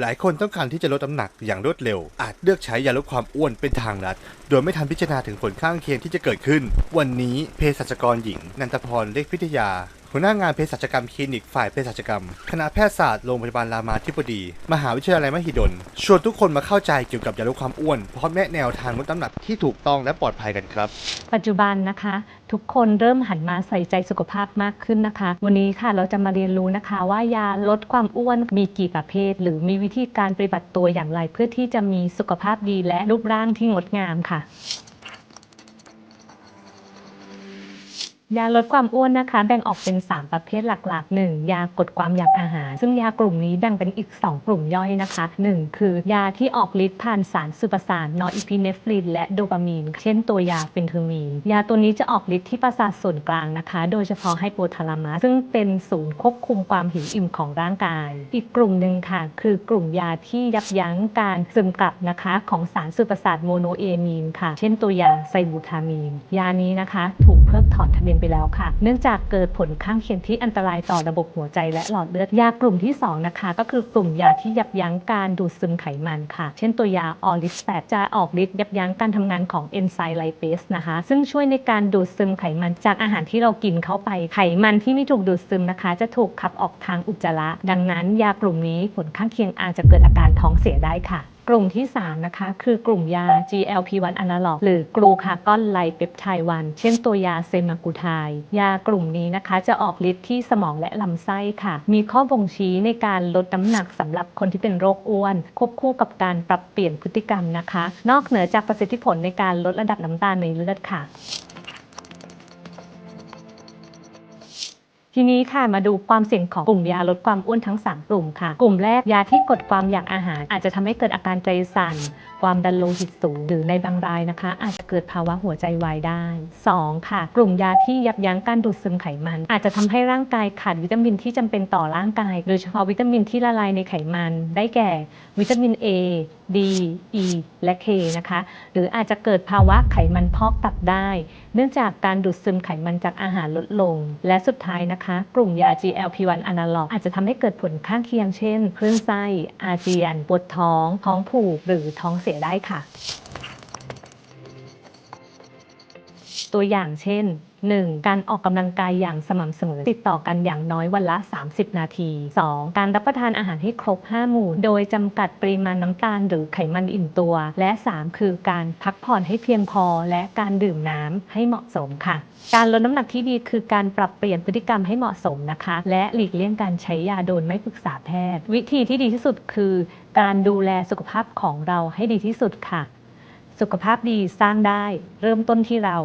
หลายคนต้องการที่จะลดน้ำหนักอย่างรวดเร็ว อาจเลือกใช้ยาลดความอ้วนเป็นทางลัด โดยไม่ทันพิจารณาถึงผลข้างเคียงที่จะเกิดขึ้น วันนี้เภสัชกรหญิง นันทพร เลขพิทยา หัวหน้างานเภสัชกรรมคลินิกฝ่ายเภสัชกรรม คณะแพทยศาสตร์โรงพยาบาลรามาธิบดี มหาวิทยาลัยมหิดล ชวนทุกคนมาเข้าใจเกี่ยวกับยาลดความอ้วนพร้อมแนะแนวทางลดน้ำหนักที่ถูกต้องและปลอดภัยกันครับ ปัจจุบันนะคะ ทุกคนเริ่มหันมาใส่ใจสุขภาพมากขึ้นนะคะ วันนี้ค่ะเราจะมาเรียนรู้นะคะว่ายาลดความอ้วนมีกี่ประเภท หรือมีวิธีการปฏิบัติตัวอย่างไร เพื่อที่จะมีสุขภาพดีและรูปร่างที่งดงามค่ะ ยาลดความอ้วนนะคะ แบ่งออกเป็น 3 ประเภทหลักๆ 1. ยากดความอยากอาหาร ซึ่งยากลุ่มนี้แบ่งเป็นอีก 2 กลุ่มย่อยนะคะ 1. คือยาที่ออกฤทธิ์ผ่านสารสื่อประสาทนออิพิเนฟรินและโดปามีน เช่นตัวยาเฟนเทอร์มีน ยาตัวนี้จะออกฤทธิ์ที่ประสาทส่วนกลางนะคะ โดยเฉพาะไฮโปทาลามัสซึ่งเป็นศูนย์ควบคุมความหิวอิ่มของร่างกาย อีกกลุ่มหนึ่งค่ะ คือกลุ่มยาที่ยับยั้งการซึมกลับนะคะของสารสื่อประสาทโมโนเอมีนค่ะ เช่นตัวยาไซบูทามีน ยานี้นะคะ ถูกเพิกถ อนทะเบียนไปแล้วค่ะ เนื่องจากเกิดผลข้างเคียงที่อันตรายต่อระบบหัวใจและหลอดเลือดยากลุ่มที่ 2 นะคะ ก็คือกลุ่มยาที่ยับยั้งการดูดซึมไขมันค่ะ เช่นตัวยาออริสแปดจะออกฤทธิ์ยับยั้งการทำงานของเอนไซม์ไลเปสนะคะ ซึ่งช่วยในการดูดซึมไขมันจากอาหารที่เรากินเข้าไป ไขมันที่ไม่ถูกดูดซึมนะคะ จะถูกขับออกทางอุจจาระ ดังนั้นยากลุ่มนี้ผลข้างเคียงอาจจะเกิดอาการท้องเสียได้ค่ะ กลุ่มที่ 3 นะคะ คือกลุ่มยา GLP-1 analog หรือกลูคาร์กอนไลเปปไทด์1เช่นตัวยาเซมากูไทด์ยากลุ่มนี้นะคะ จะออกฤทธิ์ที่สมองและลำไส้ค่ะ มีข้อบ่งชี้ในการลดน้ำหนักสำหรับคนที่เป็นโรคอ้วน ควบคู่กับการปรับเปลี่ยนพฤติกรรมนะคะ นอกเหนือจากประสิทธิผลในการลดระดับน้ำตาลในเลือดค่ะ ทีนี้ค่ะมาดูความเสี่ยงของกลุ่มยาลดความอ้วนทั้ง 3 กลุ่มค่ะ กลุ่มแรกยาที่กดความอยากอาหาร อาจจะทำให้เกิดอาการใจสั่น ความดันโลหิตสูง หรือในบางรายนะคะ อาจจะเกิดภาวะหัวใจวายได้ 2. ค่ะ กลุ่มยาที่ยับยั้งการดูดซึมไขมัน อาจจะทำให้ร่างกายขาดวิตามินที่จำเป็นต่อร่างกาย โดยเฉพาะวิตามินที่ละลายในไขมัน ได้แก่ วิตามิน A D E และ K นะคะ หรืออาจจะเกิดภาวะไขมันพอกตับได้ เนื่องจากการดูดซึมไขมันจากอาหารลดลง และสุดท้ายนะคะ กลุ่มยา GLP-1 analog อาจจะทำให้เกิดผลข้างเคียงเช่นคลื่นไส้ อาเจียน ปวดท้อง ท้องผูก หรือท้องเสียได้ค่ะ ตัวอย่างเช่น 1. การออกกำลังกายอย่างสม่ำเสมอ ติดต่อกันอย่างน้อยวันละ 30 นาที 2. การรับประทานอาหารให้ครบ 5 หมู่ โดยจำกัดปริมาณน้ำตาลหรือไขมันอิ่มตัว และ 3. คือการพักผ่อนให้เพียงพอ และการดื่มน้ำให้เหมาะสมค่ะ การลดน้ำหนักที่ดีคือการปรับเปลี่ยนพฤติกรรมให้เหมาะสมนะคะ และหลีกเลี่ยงการใช้ยาโดยไม่ปรึกษาแพทย์ วิธีที่ดีที่สุดคือการดูแลสุขภาพของเราให้ดีที่สุดค่ะ สุขภาพดีสร้างได้ เริ่มต้นที่เรา